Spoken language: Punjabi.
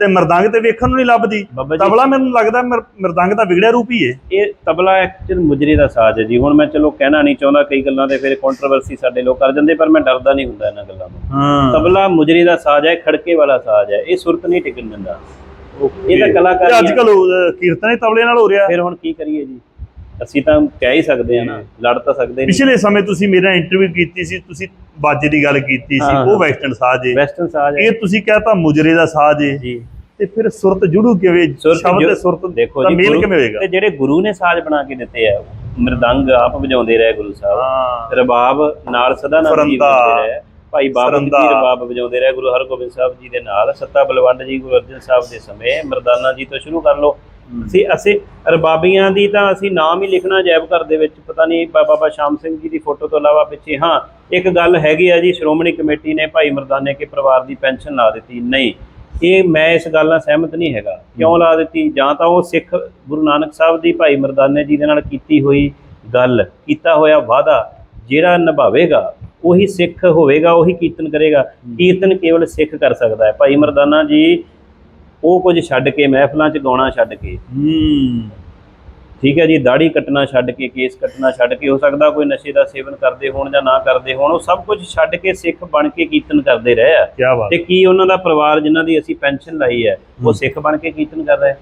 ਤੇ ਮਰਦੰਗ ਤੇ ਵੇਖਣ ਨੂੰ ਨਹੀਂ ਲੱਭਦੀ। ਬਾਬਾ ਜੀ। ਤਬਲਾ ਮੈਨੂੰ ਲੱਗਦਾ ਮਰ- ਮਰਦੰਗ ਦਾ ਵਿਗੜਿਆ ਰੂਪ ਹੀ ਹੈ ਇਹ ਤਬਲਾ ਐਕਚੁਅਲ ਮੁਜਰੇ ਦਾ ਸਾਜ਼ ਹੈ ਜੀ। ਹੁਣ ਮੈਂ ਚਲੋ ਕਹਿਣਾ ਨਹੀਂ ਚਾਹੁੰਦਾ ਕਈ ਗੱਲਾਂ ਤੇ ਫਿਰ ਕੰਟਰੋਵਰਸੀ ਸਾਡੇ ਲੋਕ ਕਰ ਜਾਂਦੇ ਪਰ ਮੈਂ ਡਰਦਾ ਨਹੀਂ ਹੁੰਦਾ ਇਹਨਾਂ ਗੱਲਾਂ ਤੋਂ। ਹਾਂ। ਤਬਲਾ ਮੁਜਰੇ ਦਾ ਸਾਜ਼ ਹੈ ਖੜਕੇ ਵਾਲਾ ਸਾਜ਼ ਹੈ। ਇਹ ਸੁਰਤ ਨਹੀਂ ਟਿਕਣ ਦਿੰਦਾ। ਇਹ ਤਾਂ ਕਲਾਕਾਰੀ ਅੱਜ। ਕੱਲ ਕੀਰਤਨ ਹੀ ਤਬਲੇ ਨਾਲ ਹੋ ਰਿਹਾ। ਫਿਰ ਹੁਣ ਕੀ ਕਰੀਏ ਜੀ? ਅਸੀਂ ਤਾਂ ਕਹਿ ਹੀ ਸਕਦੇ ਹਾਂ ਨਾ ਲੜ ਤਾਂ ਸਕਦੇ ਨਹੀਂ। ਪਿਛਲੇ ਸਮੇਂ ਤੁਸੀਂ ਮੇਰਾ ਇੰਟਰਵਿਊ ਕੀਤੀ ਸੀ ਤੁਸੀਂ ਬਾਜੇ ਦੀ ਗੱਲ ਕੀਤੀ ਸੀ ਹਾਂ, ਉਹ ਹਾਂ। ਵੈਸਟਰਨ ਸਾਜ਼ ਹੈ ਵੈਸਟਰਨ ਸਾਜ਼ ਹੈ। ਇਹ ਤੁਸੀਂ ਕਹਤਾ ਮੁਜਰੇ ਦਾ ਸਾਜ਼ ਹੈ ਜੀ। ਤੇ ਫਿਰ ਸੁਰਤ ਜੁੜੂ ਕਿਵੇਂ? ਸੁਰਤ ਸ਼ਬਦ ਤੇ ਸੁਰਤ ਦੇਖੋ ਜੀ ਮੇਲ ਕਿਵੇਂ ਹੋਏਗਾ? ਤੇ ਜਿਹੜੇ ਗੁਰੂ ਨੇ ਸਾਜ਼ ਬਣਾ ਕੇ ਦਿੱਤੇ ਆ ਮਰਦੰਗ ਆਪ ਵਜਾਉਂਦੇ ਰਹੇ ਗੁਰੂ ਸਾਹਿਬ। ਹਾਂ। ਰਬਾਬ ਨਾਲ ਸਦਾ ਨਾਲ ਜੀ ਵਜਾਉਂਦੇ ਰਹੇ। ਭਾਈ ਬਾਬਾ ਜੀ। ਰਬਾਬ ਵਜਾਉਂਦੇ ਰਹੇ ਗੁਰੂ ਹਰਗੋਬਿੰਦ ਸਾਹਿਬ ਜੀ ਦੇ ਨਾਲ। ਸੱਤਾ ਬਲਵੰਡ ਜੀ ਗੁਰੂ ਅਰਜਨ ਸਾਹਿਬ ਦੇ ਸਮੇਂ ਮਰਦਾਨਾ ਜੀ ਤੋਂ ਸ਼ੁਰੂ ਕਰ ਲਓ। ਅਸੀਂ ਅਸੀਂ ਰਬਾਬੀਆਂ ਦੀ ਤਾਂ ਅਸੀਂ ਨਾਮ ਹੀ ਲਿਖਣਾ ਜੈਬ ਘਰ ਦੇ ਵਿੱਚ। ਪਤਾ ਨਹੀਂ ਬਾਬਾ ਸ਼ਾਮ ਸਿੰਘ ਜੀ ਦੀ ਫੋਟੋ ਤੋਂ ਇਲਾਵਾ ਪਿੱਛੇ ਹਾਂ ਇੱਕ ਗੱਲ ਹੈਗੀ ਆ ਜੀ ਸ਼੍ਰੋਮਣੀ ਕਮੇਟੀ ਨੇ ਭਾਈ ਮਰਦਾਨੇ ਕੇ ਪਰਿਵਾਰ ਦੀ ਪੈਨਸ਼ਨ ਲਾ ਦਿੱਤੀ। ਨਹੀਂ ਇਹ ਮੈਂ ਇਸ ਗੱਲ ਨਾਲ ਸਹਿਮਤ ਨਹੀਂ ਹੈਗਾ। ਕਿਉਂ ਲਾ ਦਿੱਤੀ? ਜਾਂ ਤਾਂ ਉਹ ਸਿੱਖ ਗੁਰੂ ਨਾਨਕ ਸਾਹਿਬ ਦੀ ਭਾਈ ਮਰਦਾਨੇ ਜੀ ਦੇ ਨਾਲ ਕੀਤੀ ਹੋਈ ਗੱਲ ਕੀਤਾ ਹੋਇਆ ਵਾਅਦਾ ਜਿਹੜਾ ਨਿਭਾਵੇਗਾ ਉਹੀ ਸਿੱਖ ਹੋਵੇਗਾ ਉਹੀ ਕੀਰਤਨ ਕਰੇਗਾ। ਕੀਰਤਨ ਕੇਵਲ ਸਿੱਖ ਕਰ ਸਕਦਾ ਹੈ। ਭਾਈ ਮਰਦਾਨਾ ਜੀ ਉਹ ਕੁਝ ਛੱਡ ਕੇ ਮਹਿਫਲਾਂ 'ਚ ਗਾਉਣਾ ਛੱਡ ਕੇ। ਹੂੰ। ਠੀਕ ਹੈ ਜੀ ਦਾੜੀ ਕੱਟਣਾ ਛੱਡ ਕੇ ਕੇਸ ਕੱਟਣਾ ਛੱਡ ਕੇ ਹੋ ਸਕਦਾ ਕੋਈ ਨਸ਼ੇ ਦਾ ਸੇਵਨ ਕਰਦੇ ਹੋਣ ਜਾਂ ਨਾ ਕਰਦੇ ਹੋਣ ਉਹ ਸਭ ਕੁਝ ਛੱਡ ਕੇ ਸਿੱਖ ਬਣ ਕੇ ਕੀਰਤਨ ਕਰਦੇ ਰਹੇ ਆ। ਤੇ ਕੀ ਉਹਨਾਂ ਦਾ ਪਰਿਵਾਰ ਜਿਨ੍ਹਾਂ ਦੀ ਅਸੀਂ ਪੈਨਸ਼ਨ ਲਾਈ ਹੈ ਉਹ ਸਿੱਖ ਬਣ ਕੇ ਕੀਰਤਨ ਕਰ ਰਿਹਾ?